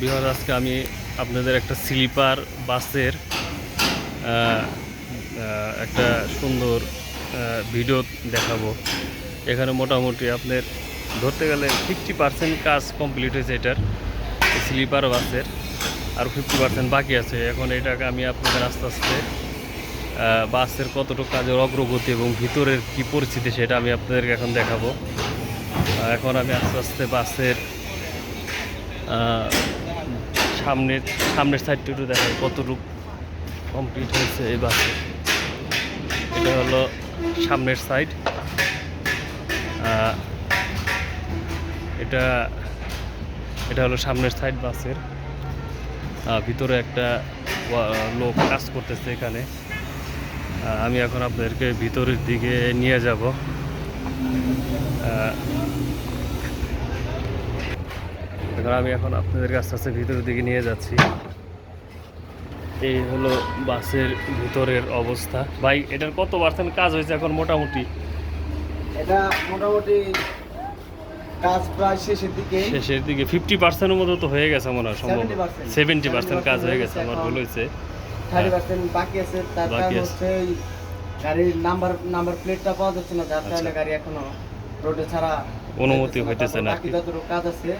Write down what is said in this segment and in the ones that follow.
বিহার, আজকে আমি আপনাদের একটা স্লিপার, বাসের একটা সুন্দর ভিডিও দেখাবো। এখানে মোটামুটি আপনার ধরতে গেলে ফিফটি পার্সেন্ট কাজ কমপ্লিট হয়েছে এটার স্লিপার বাসের, আর ফিফটি পার্সেন্ট বাকি আছে। এখন এটাকে আমি আপনাদের আস্তে আস্তে বাসের কতটুকু কাজের অগ্রগতি এবং ভিতরের কি পরিস্থিতি সেটা আমি আপনাদেরকে এখন দেখাবো। এখন আমি আস্তে আস্তে বাসের সামনের সামনের সাইডটা একটু দেখাই কতটুকু কমপ্লিট হয়েছে এই বাসে। এটা হলো সামনের সাইড এটা এটা হলো সামনের সাইড বাসের। ভিতরে একটা লোক কাজ করতেছে এখানে। আমি এখন আপনাদেরকে ভিতরের দিকে নিয়ে যাব। এখন আমি এখন আপনাদেরকে আস্তে আস্তে ভিতরের দিকে নিয়ে যাচ্ছি। এই হলো বাসের ভিতরের অবস্থা। ভাই এটার কত পার্সেন্ট কাজ হয়েছে এখন মোটামুটি? এটা মোটামুটি কাজ প্রায় শেষের দিকে। শেষের দিকে। ফিফটি পার্সেন্টের মতো তো হয়ে গেছে মনে হয় সম্ভব। 70% সেভেন্টি পার্সেন্ট কাজ হয়ে গেছে আমার ভুল হয়েছে। থার্টি পার্সেন্ট বাকি আছে। তার কারণ হচ্ছে গাড়ির নাম্বার নাম্বার প্লেটটা পাওয়া যাচ্ছে না। যার কারণে আচ্ছা। গাড়ি এখনও রোডে ছাড়া অনুমতি হইতেছে না। বাকি যতটুকু কাজ আছে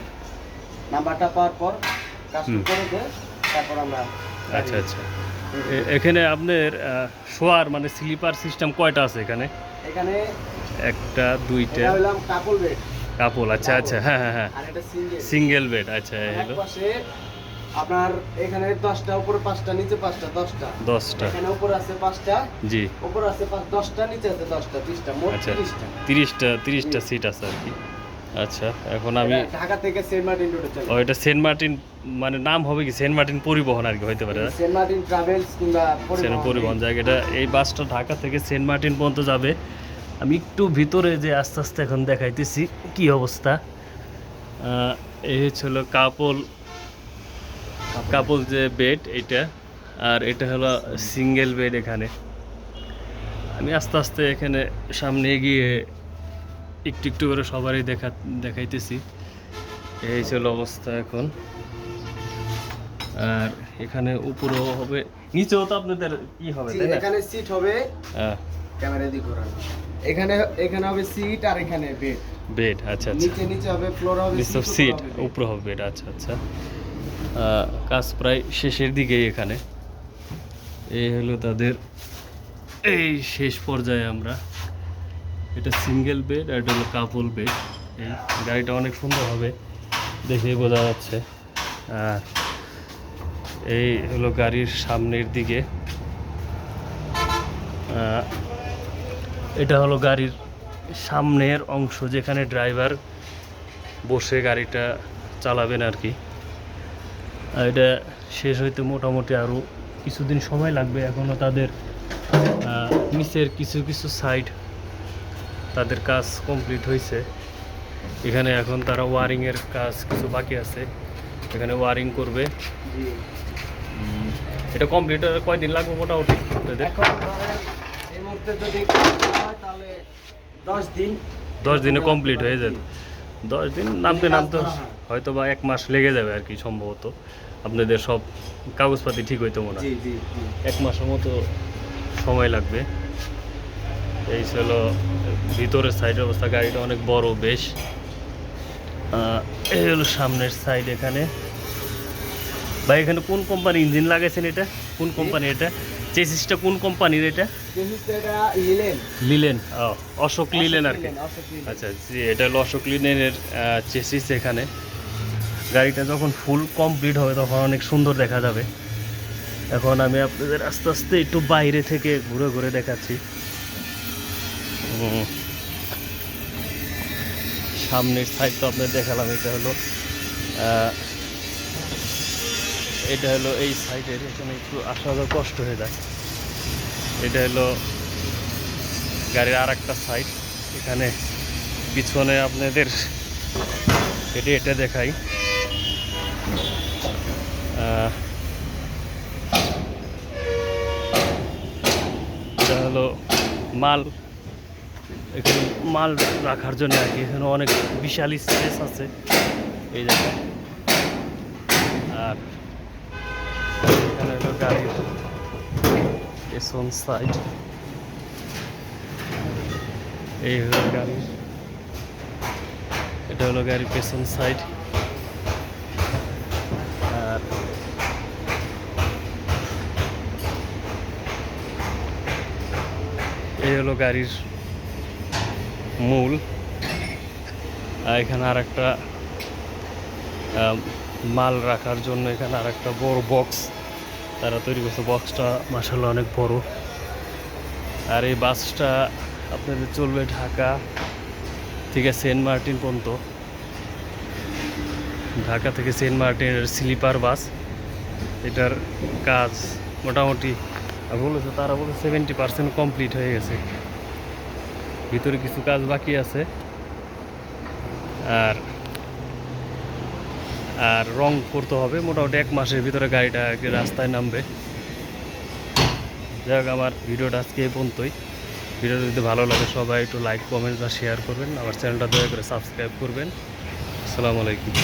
নাম্বারটা পাওয়ার পর কাজ করে দিয়ে তারপর আমরা আচ্ছা আচ্ছা। এখানে আপনার শোয়ার মানে স্লিপার সিস্টেম কয়টা আছে এখানে? এখানে একটা দুইটা। এটা হইলাম কাপল বেড। কাপল আচ্ছা আচ্ছা হ্যাঁ হ্যাঁ হ্যাঁ। সিঙ্গেল। বেড আচ্ছা পাশে আপনার এখানে দশটা উপরে পাঁচটা নিচে পাঁচটা দশটা। দশটা। এখানে উপরে আছে পাঁচটা জি। উপরে আছে পাঁচ দশটা নিচে আছে দশটা বিশটা মোট আচ্ছা। তিরিশটা। তিরিশটা তিরিশটা সিট আছে আর কি। আচ্ছা এখন আমি ঢাকা থেকে সেন্ট মার্টিন রোডে চলে। ও এটা সেন্ট মার্টিন মানে নাম হবে কি? সেন্ট মার্টিন পরিবহন আর কি হইতে পারে সেন্ট মার্টিন ট্রাভেলস কিংবা সেন্ট পরিবহন। জায়গাটা এই বাসটা ঢাকা থেকে সেন্ট মার্টিন পর্যন্ত যাবে। আমি একটু ভিতরে যে আস্তে আস্তে এখন দেখাইতেছি কি অবস্থা? এই হচ্ছিল কাপল কাপল। যে বেড এটা আর এটা হলো সিঙ্গেল বেড এখানে। আমি আস্তে আস্তে এখানে সামনে এগিয়ে একটু একটু করে সবারই দেখা দেখাইতেছি। এই ছিল অবস্থা এখন। আর এখানে উপরেও হবে নিচেও তো আপনাদের কি হবে তাই না? এখানে সিট হবে। হ্যাঁ। ক্যামেরা দিয়ে ঘোরান। এখানে এখানে হবে সিট আর এখানে বেড বেড আচ্ছা আচ্ছা। নিচে নিচে হবে ফ্লোর হবে নিচে সিট উপরে হবে বেড আচ্ছা আচ্ছা। কাজ প্রায় শেষের দিকেই এখানে। এই হলো তাদের এই শেষ পর্যায়ে আমরা এটা সিঙ্গেল বেড আর এটা হলো কাপল বেড। এই গাড়িটা অনেক সুন্দর হবে দেখে বোঝা যাচ্ছে। আর এই হলো গাড়ির সামনের দিকে। এটা হলো গাড়ির সামনের অংশ যেখানে ড্রাইভার বসে গাড়িটা চালাবেন আর কি। আর এটা শেষ হইতে মোটামুটি আরও কিছুদিন সময় লাগবে এখনও তাদের নিচের কিছু কিছু সাইড তাদের কাজ কমপ্লিট হয়েছে এখানে এখন তারা ওয়ারিংয়ের কাজ কিছু বাকি আছে। এখানে ওয়ারিং করবে। এটা কমপ্লিট কয়দিন লাগবে মোটামুটি আপনাদের এই মুহূর্তে যদি তাহলে দশ দিন। দশ দিনে কমপ্লিট হয়ে যাবে। দশ দিন নামতে নামতে হ্যাঁ, হ্যাঁ। হয়তো বা এক মাস লেগে যাবে আর কি সম্ভবত। আপনাদের সব কাগজপাতি ঠিক হইতো মনে হয়। এক মাসের মতো সময় লাগবে। এই ছিল ভিতরের সাইডের অবস্থা গাড়িটা অনেক বড় বেশ। এই হলো সামনের সাইড এখানে। ভাই এখানে কোন কোম্পানি ইঞ্জিন লাগাইছেন এটা? কোন কোম্পানি এটা? চেসিসটা কোন কোম্পানির এটা? লিলেন ও, অশোক লিলেন আর কি। আচ্ছা জি এটা হলো অশোক লিলেনের চেসিস এখানে। গাড়িটা যখন ফুল কমপ্লিট হবে তখন অনেক সুন্দর দেখা যাবে। এখন আমি আপনাদের আস্তে আস্তে একটু বাইরে থেকে ঘুরে ঘুরে দেখাচ্ছি। সামনের সাইড তো আপনাদের দেখালাম, এটা হলো এটা হলো এই সাইডের এখানে একটু আসা যাওয়া কষ্ট হয়ে যায়। এটা হলো গাড়ির আর একটা সাইড এখানে পিছনে আপনাদের, এটা এটা দেখাই। এটা হলো মাল। এখানে মাল রাখার জন্য আর কি। এখানে অনেক বিশাল স্পেস আছে। এই জায়গায় আর এখানে হলো গাড়ির পেছন সাইড এই হলো গাড়ির এটা হলো গাড়ির পেছন সাইড আর এই হলো গাড়ির মূল। এখানে আর একটা মাল রাখার জন্য এখানে আর একটা বড় বক্স তারা তৈরি করছে। বক্সটা মাসাল্লাহ অনেক বড়। আর এই বাসটা আপনাদের চলবে ঢাকা থেকে সেন্ট মার্টিন পর্যন্ত। ঢাকা থেকে সেন্ট মার্টিনের স্লিপার বাস। এটার কাজ মোটামুটি বলেছে তারা বলে সেভেন্টি পার্সেন্ট কমপ্লিট হয়ে গেছে। ভিতরে কিছু কাজ বাকি আছে। আর আর রং করতে হবে, মোটামুটি এক মাসের ভিতরে গাড়িটা রাস্তায় নামবে। যাই হোক, আমার ভিডিওটা আজকে এই পর্যন্তই। ভিডিওটা যদি ভালো লাগে, সবাই একটু লাইক কমেন্ট বা শেয়ার করবেন। আমার চ্যানেলটা দয়া করে সাবস্ক্রাইব করবেন। আসসালামু আলাইকুম।